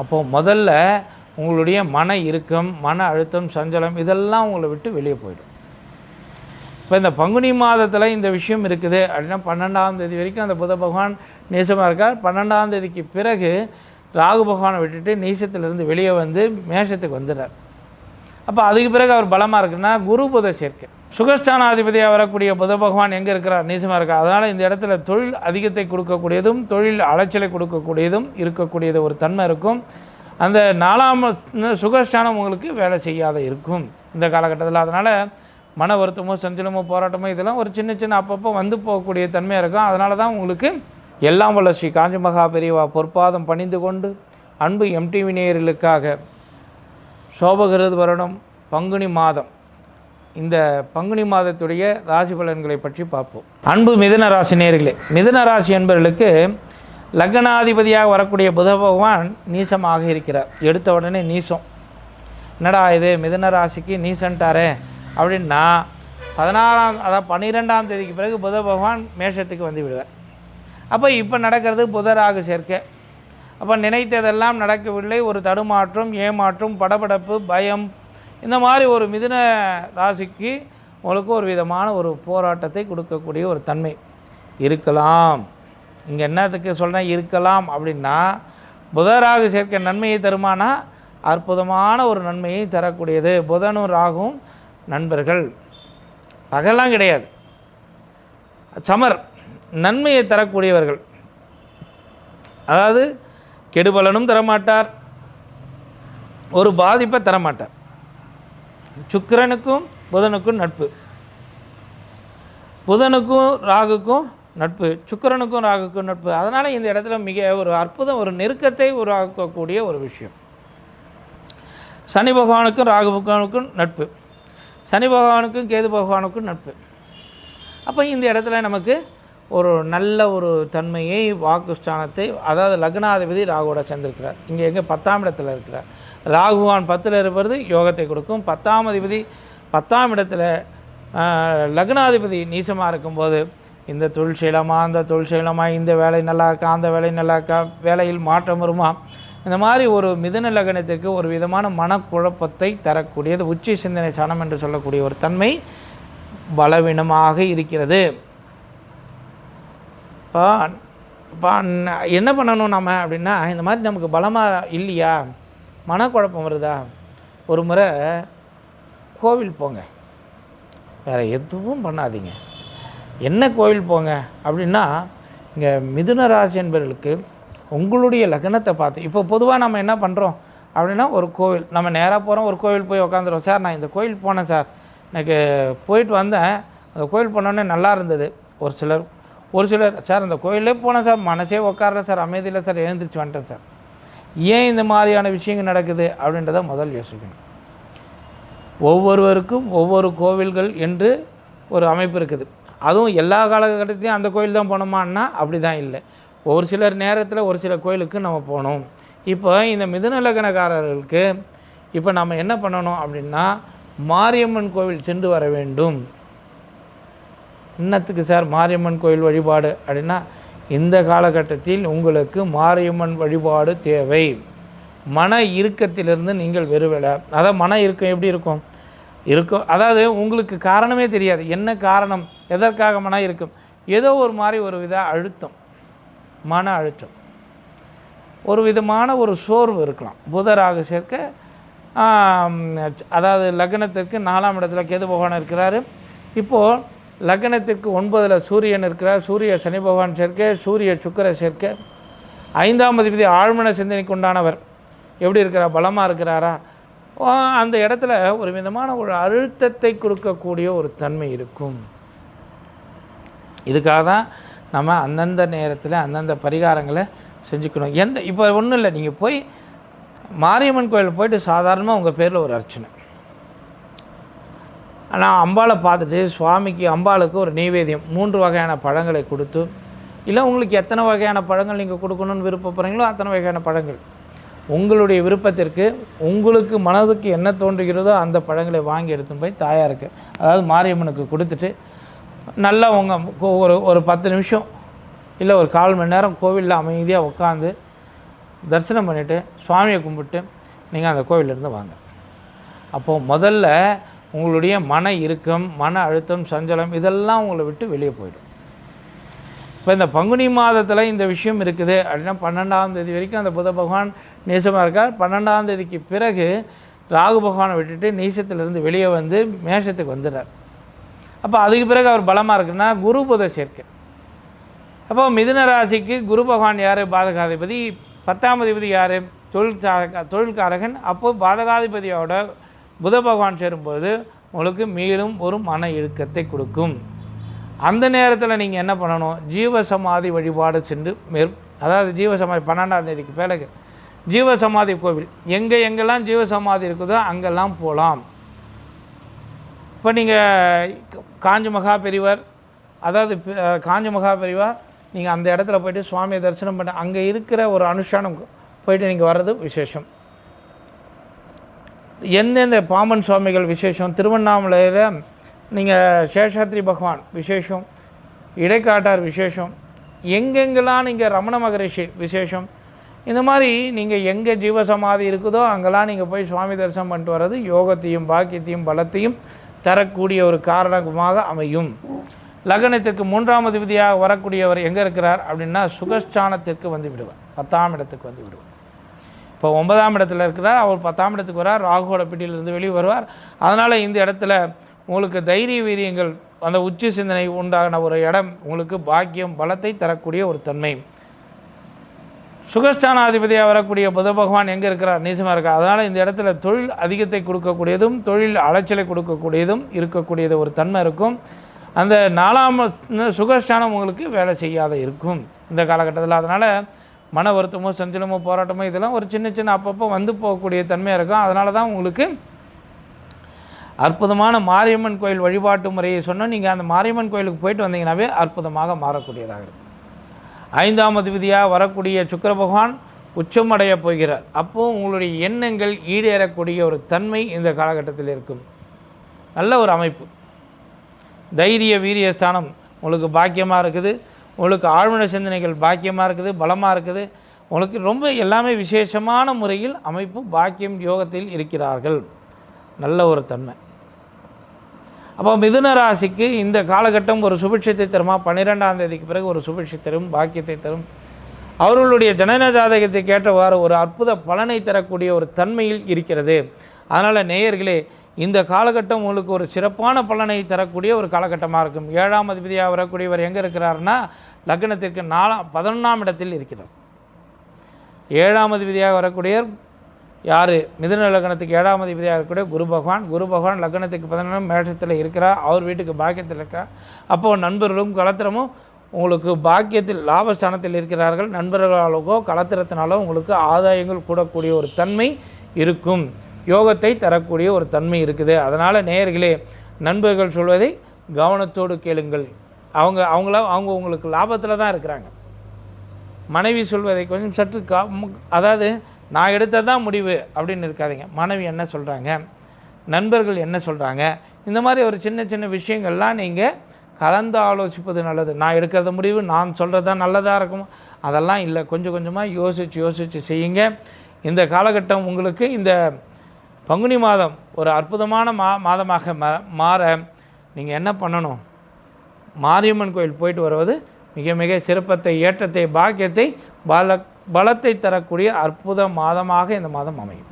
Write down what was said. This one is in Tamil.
அப்போது முதல்ல உங்களுடைய மன இறுக்கம் மன அழுத்தம் சஞ்சலம் இதெல்லாம் உங்களை விட்டு வெளியே போயிடும். இப்போ இந்த பங்குனி மாதத்தில் இந்த விஷயம் இருக்குது. அப்படின்னா பன்னெண்டாம் தேதி வரைக்கும் அந்த புத பகவான் நேசமாக இருக்கார். பன்னெண்டாம் தேதிக்கு பிறகு ராகு பகவானை விட்டுட்டு நீசத்திலிருந்து வெளியே வந்து மேஷத்துக்கு வந்துடுறார். அப்போ அதுக்கு பிறகு அவர் பலமாக இருக்குன்னா குரு புத சேர்க்கை. சுகஸ்தானாதிபதியாக வரக்கூடிய புத பகவான் எங்கே இருக்கிறார்? நீசமாக இருக்கா அதனால் இந்த இடத்துல தொழில் அதிகத்தை கொடுக்கக்கூடியதும் தொழில் அலைச்சலை கொடுக்கக்கூடியதும் இருக்கக்கூடியது ஒரு தன்மை இருக்கும். அந்த நாலாம் சுகஸ்தானம் உங்களுக்கு வேலை செய்யாத இருக்கும் இந்த காலகட்டத்தில். அதனால் மன வருத்தமோ சஞ்சலமோ போராட்டமோ இதெல்லாம் ஒரு சின்ன சின்ன அப்பப்போ வந்து போகக்கூடிய தன்மையாக இருக்கும். அதனால தான் உங்களுக்கு எல்லாம் வல்ல ஸ்ரீ காஞ்சி மகா பெரியவா பொற்பாதம் பணிந்து கொண்டு அன்பு எம்டிவி நேயர்களுக்காக சோபகிருது வருடம் பங்குனி மாதம் இந்த பங்குனி மாதத்துடைய ராசி பலன்களை பற்றி பார்ப்போம். அன்பு மிதன ராசி நேர்களே மிதன ராசி என்பவர்களுக்கு லக்னாதிபதியாக வரக்கூடிய புத பகவான் நீசமாக இருக்கிறார். எடுத்த உடனே நீசம். என்னடா இது மிதன ராசிக்கு நீசன்ட்டாரே அப்படின்னா பதினாறாம் அதாவது பன்னிரெண்டாம் தேதிக்கு பிறகு புத பகவான் மேஷத்துக்கு வந்து விடுவார். அப்போ இப்போ நடக்கிறது புதராக சேர்க்கை. அப்போ நினைத்ததெல்லாம் நடக்கவில்லை. ஒரு தடுமாற்றம் ஏமாற்றம் படபடப்பு பயம் இந்த மாதிரி ஒரு மிதுன ராசிக்கு உங்களுக்கு ஒரு விதமான ஒரு போராட்டத்தை கொடுக்கக்கூடிய ஒரு தன்மை இருக்கலாம். இங்கே என்னத்துக்கு சொல்கிறேன் இருக்கலாம் அப்படின்னா புதராக சேர்க்க நன்மையை தருமானா அற்புதமான ஒரு நன்மையை தரக்கூடியது. புதனும் ராகும் நண்பர்கள். பகலாம் கிடையாது. சமர் நன்மையை தரக்கூடியவர்கள். அதாவது கெடுபலனும் தரமாட்டார். ஒரு பாதிப்பை தரமாட்டார். சுக்கரனுக்கும் புதனுக்கும் நட்பு. புதனுக்கும் ராகுக்கும் நட்பு. சுக்கரனுக்கும் ராகுக்கும் நட்பு. அதனால் இந்த இடத்துல மிக ஒரு அற்புதம் ஒரு நெருக்கத்தை உருவாக்கக்கூடிய ஒரு விஷயம். சனி பகவானுக்கும் ராகு பகவானுக்கும் நட்பு. சனி பகவானுக்கும் கேது பகவானுக்கும் நட்பு. அப்போ இந்த இடத்துல நமக்கு ஒரு நல்ல ஒரு தன்மையை வாக்குஸ்தானத்தை அதாவது லக்னாதிபதி ராகுவோட சேர்ந்திருக்கிறார். இங்கே எங்கே பத்தாம் இடத்துல இருக்கிறார். ராகுவான் பத்தில் இருப்பது யோகத்தை கொடுக்கும். பத்தாம் அதிபதி பத்தாம் இடத்துல லக்னாதிபதி நீசமாக இருக்கும்போது இந்த தொழில் செய்யலாமா அந்த தொழில் செய்யலாமா இந்த வேலை நல்லா இருக்கா அந்த வேலை நல்லா இருக்கா வேலையில் மாற்றம் வருமா? இந்த மாதிரி ஒரு மிதுன லக்னத்திற்கு ஒரு விதமான மனக்குழப்பத்தை தரக்கூடியது உச்சி சிந்தனை சனம் என்று சொல்லக்கூடிய ஒரு தன்மை பலவீனமாக இருக்கிறது. இப்போ இப்போ என்ன பண்ணணும் நம்ம அப்படின்னா இந்த மாதிரி நமக்கு பலமாக இல்லையா? மனக்குழப்பம் வருதா? ஒரு முறை கோவில் போங்க. வேறு எதுவும் பண்ணாதீங்க. என்ன கோவில் போங்க அப்படின்னா இங்கே மிதுன ராசி என்பவர்களுக்கு உங்களுடைய லக்னத்தை பார்த்து இப்போ பொதுவாக நம்ம என்ன பண்ணுறோம் அப்படின்னா ஒரு கோவில் நம்ம நேராக போகிறோம் ஒரு கோவில் போய் உக்காந்துரும் சார் நான் இந்த கோவில் போனேன் சார். எனக்கு போயிட்டு வந்தேன். அந்த கோவில் போனோடனே நல்லா இருந்தது. ஒரு சிலர் ஒரு சிலர் சார் அந்த கோயிலே போனேன் சார். மனசே உட்காரல சார். அமைதியில் சார். எழுந்திரிச்சு வந்துட்டேன் சார். ஏன் இந்த மாதிரியான விஷயங்கள் நடக்குது? அப்படின்றத முதல் யோசிக்கணும். ஒவ்வொருவருக்கும் ஒவ்வொரு கோவில்கள் என்று ஒரு அமைப்பு இருக்குது. அதுவும் எல்லா காலகட்டத்தையும் அந்த கோயில் தான் போனோமான்னா அப்படி தான் இல்லை. ஒரு சிலர் நேரத்தில் ஒரு சில கோயிலுக்கு நம்ம போகணும் இப்போ இந்த மிதுநலகணக்காரர்களுக்கு இப்போ நம்ம என்ன பண்ணணும் அப்படின்னா மாரியம்மன் கோவில் சென்று வர வேண்டும். இன்னத்துக்கு சார் மாரியம்மன் கோயில் வழிபாடு அப்படின்னா இந்த காலகட்டத்தில் உங்களுக்கு மாரியம்மன் வழிபாடு தேவை. மன இறுக்கத்திலிருந்து நீங்கள் வெறுவலை அதாவது மன இறுக்கம் எப்படி இருக்கும்? இருக்கும். அதாவது உங்களுக்கு காரணமே தெரியாது. என்ன காரணம்? எதற்காக மன இருக்கும் ஏதோ ஒரு மாதிரி ஒரு வித அழுத்தம். மன அழுத்தம். ஒரு விதமான ஒரு சோர்வு இருக்கலாம். புதராக சேர்க்க அதாவது லக்னத்திற்கு நாலாம் இடத்துல கேது பகவான் இருக்கிறாரு. இப்போது லக்னத்திற்கு ஒன்பதில் சூரியன் இருக்கிறார். சூரிய சனி பகவான் சேர்க்க சூரிய சுக்கிர சேர்க்க. ஐந்தாம் அதிபதி ஆழ்மன சிந்தனைக்கு உண்டானவர். எப்படி இருக்கிறார்? பலமாக இருக்கிறாரா? அந்த இடத்துல ஒரு விதமான ஒரு அழுத்தத்தை கொடுக்கக்கூடிய ஒரு தன்மை இருக்கும். இதுக்காக தான் நம்ம அந்தந்த நேரத்தில் அந்தந்த பரிகாரங்களை செஞ்சுக்கணும். எந்த இப்போ ஒன்றும் இல்லை. நீங்கள் போய் மாரியம்மன் கோயில் போயிட்டு சாதாரணமாக உங்கள் பேரில் ஒரு அர்ச்சனை. ஆனால் அம்பாளை பார்த்துட்டு சுவாமிக்கு அம்பாளுக்கு ஒரு நெய்வேத்தியம் மூன்று வகையான பழங்களை கொடுத்து இல்லை உங்களுக்கு எத்தனை வகையான பழங்கள் நீங்கள் கொடுக்கணும்னு விருப்பப்படுறீங்களோ அத்தனை வகையான பழங்கள். உங்களுடைய விருப்பத்திற்கு உங்களுக்கு மனதுக்கு என்ன தோன்றுகிறதோ அந்த பழங்களை வாங்கி எடுத்துன்னு போய் தாயாருக்கு அதாவது மாரியம்மனுக்கு கொடுத்துட்டு நல்லா உங்கள் ஒரு ஒரு பத்து நிமிஷம் இல்லை ஒரு கால் மணி நேரம் கோவிலில் அமைதியாக உட்காந்து தரிசனம் பண்ணிவிட்டு சுவாமியை கும்பிட்டு நீங்கள் அந்த கோவிலேருந்து வாங்க. அப்போது முதல்ல உங்களுடைய மன இறுக்கம் மன அழுத்தம் சஞ்சலம் இதெல்லாம் உங்களை விட்டு வெளியே போயிடும். இப்போ இந்த பங்குனி மாதத்தில் இந்த விஷயம் இருக்குது. அப்படின்னா பன்னெண்டாம் தேதி வரைக்கும் அந்த புத பகவான் நேசமாக இருக்கார். பன்னெண்டாம் தேதிக்கு பிறகு ராகு பகவானை விட்டுட்டு நீசத்திலிருந்து வெளியே வந்து மேஷத்துக்கு வந்துடுறார். அப்போ அதுக்கு பிறகு அவர் பலமாக இருக்குன்னா குரு புத சேர்க்கை. அப்போ மிதுன ராசிக்கு குரு பகவான் யார்? பாதகாதிபதி. பத்தாம் அதிபதி யார்? தொழில் தொழில்காரகன். அப்போது பாதகாதிபதியோட புத பகவான் சேரும்போது உங்களுக்கு மேலும் ஒரு மன இழுக்கத்தை கொடுக்கும். அந்த நேரத்தில் நீங்கள் என்ன பண்ணணும்? ஜீவசமாதி வழிபாடு சென்று மேற் அதாவது ஜீவசமாதி பன்னெண்டாம் தேதிக்கு பிறகு ஜீவசமாதி கோவில். எங்கே எங்கெல்லாம் ஜீவசமாதி இருக்குதோ அங்கெல்லாம் போகலாம் இப்போ நீங்கள் காஞ்சி மகா பெரிவர் அதாவது காஞ்சி மகா பெரிவார் நீங்கள் அந்த இடத்துல போய்ட்டு சுவாமியை தரிசனம் பண்ண அங்கே இருக்கிற ஒரு அனுஷ்டானம் போயிட்டு நீங்கள் வர்றது விசேஷம். எந்தெந்த பாம்பன் சுவாமிகள் விசேஷம்? திருவண்ணாமலையில் நீங்கள் சேஷாத்ரி பகவான் விசேஷம் இடைக்காட்டார் விசேஷம் எங்கெங்கெல்லாம் நீங்கள் ரமண மகரிஷி விசேஷம் இந்த மாதிரி நீங்கள் எங்கே ஜீவசமாதி இருக்குதோ அங்கெல்லாம் நீங்கள் போய் சுவாமி தரிசனம் பண்ணிட்டு வர்றது யோகத்தையும் பாக்கியத்தையும் பலத்தையும் தரக்கூடிய ஒரு காரணமாக அமையும். லக்னத்திற்கு மூன்றாவது விதியாக வரக்கூடியவர் எங்கே இருக்கிறார் அப்படின்னா சுகஸ்தானத்திற்கு வந்து விடுவார். பத்தாம் இடத்துக்கு வந்து விடுவார். இப்போ ஒன்பதாம் இடத்துல இருக்கிறார் அவர் பத்தாம் இடத்துக்கு வரார் ராகுவோட பிடியிலிருந்து வெளியே வருவார். அதனால் இந்த இடத்துல உங்களுக்கு தைரிய வீரியங்கள் அந்த உச்சி சிந்தனை உண்டான ஒரு இடம் உங்களுக்கு பாக்கியம் பலத்தை தரக்கூடிய ஒரு தன்மை. சுகஸ்தானாதிபதியாக வரக்கூடிய புத பகவான் எங்கே இருக்கிறார்? நீசமாக இருக்கார் அதனால் இந்த இடத்துல தொழில் அதிகத்தை கொடுக்கக்கூடியதும் தொழில் அலைச்சலை கொடுக்கக்கூடியதும் இருக்கக்கூடியது ஒரு தன்மை இருக்கும். அந்த நாலாம் சுகஸ்தானம் உங்களுக்கு வேலை செய்யாத இருக்கும் இந்த காலகட்டத்தில். அதனால் மன வருத்தமோ சஞ்சலமோ போராட்டமோ இதெல்லாம் ஒரு சின்ன சின்ன அப்பப்போ வந்து போகக்கூடிய தன்மையாக இருக்கும். அதனால தான் உங்களுக்கு அற்புதமான மாரியம்மன் கோயில் வழிபாட்டு முறையை சொன்னால் நீங்கள் அந்த மாரியம்மன் கோயிலுக்கு போயிட்டு வந்தீங்கன்னாவே அற்புதமாக மாறக்கூடியதாக இருக்கும். ஐந்தாம் அதிபதியாக வரக்கூடிய சுக்கர பகவான் உச்சமடைய போகிறார். அப்போது உங்களுடைய எண்ணங்கள் ஈடேறக்கூடிய ஒரு தன்மை இந்த காலகட்டத்தில் இருக்கும். நல்ல ஒரு அமைப்பு. தைரிய வீரிய ஸ்தானம் உங்களுக்கு பாக்கியமாக இருக்குது. உங்களுக்கு ஆழ்மன சிந்தனைகள் பாக்கியமாக இருக்குது பலமாக இருக்குது. உங்களுக்கு ரொம்ப எல்லாமே விசேஷமான முறையில் அமைப்பு பாக்கியம் யோகத்தில் இருக்கிறார்கள். நல்ல ஒரு தன்மை. அப்போ மிதுன ராசிக்கு இந்த காலகட்டம் ஒரு சுபிட்சத்தை தருமா? பன்னிரெண்டாம் தேதிக்கு பிறகு ஒரு சுபிட்சை தரும் பாக்கியத்தை தரும். அவர்களுடைய ஜனன ஜாதகத்தை கேட்டவாறு ஒரு அற்புத பலனை தரக்கூடிய ஒரு தன்மையில் இருக்கிறது. அதனால் நேயர்களே இந்த காலகட்டம் உங்களுக்கு ஒரு சிறப்பான பலனை தரக்கூடிய ஒரு காலகட்டமாக இருக்கும். ஏழாம் அதிபதியாக வரக்கூடியவர் எங்கே இருக்கிறாருன்னா லக்னத்திற்கு நாலாம் பதினொன்றாம் இடத்தில் இருக்கிறார். ஏழாம் அதிபதியாக வரக்கூடியவர் யார்? மிதுன லக்னத்துக்கு ஏழாம் அதிபதியாக இருக்கக்கூடிய குரு பகவான். குரு பகவான் லக்னத்துக்கு பதினொன்றாம் மேஷத்தில் இருக்கிறார். அவர் வீட்டுக்கு பாக்கியத்தில் இருக்கார். அப்போது நண்பர்களும் கலத்திரமும் உங்களுக்கு பாக்கியத்தில் லாபஸ்தானத்தில் இருக்கிறார்கள். நண்பர்களாலோ கலத்திரத்தினாலோ உங்களுக்கு ஆதாயங்கள் கூடக்கூடிய ஒரு தன்மை இருக்கும். யோகத்தை தரக்கூடிய ஒரு தன்மை இருக்குது. அதனால் நேயர்களே நண்பர்கள் சொல்வதை கவனத்தோடு கேளுங்கள். அவங்க அவங்கள அவங்க உங்களுக்கு லாபத்தில் தான் இருக்கிறாங்க. மனைவி சொல்வதை கொஞ்சம் சற்று கா அதாவது நான் எடுத்தது தான் முடிவு அப்படின்னு இருக்காதிங்க. மனைவி என்ன சொல்கிறாங்க நண்பர்கள் என்ன சொல்கிறாங்க இந்த மாதிரி ஒரு சின்ன சின்ன விஷயங்கள்லாம் நீங்கள் கலந்து ஆலோசிப்பது நல்லது. நான் எடுக்கிறத முடிவு நான் சொல்கிறது தான் நல்லதாக இருக்கும். அதெல்லாம் இல்லை. கொஞ்சம் கொஞ்சமாக யோசித்து யோசித்து செய்யுங்க. இந்த காலகட்டம் உங்களுக்கு இந்த பங்குனி மாதம் ஒரு அற்புதமான மா மாதமாக மாற நீங்கள் என்ன பண்ணணும்? மாரியம்மன் கோயில் போயிட்டு வருவது மிக மிக சிறப்பத்தை ஏற்றத்தை பாக்கியத்தை பல பலத்தை தரக்கூடிய அற்புத மாதமாக இந்த மாதம் அமையும்.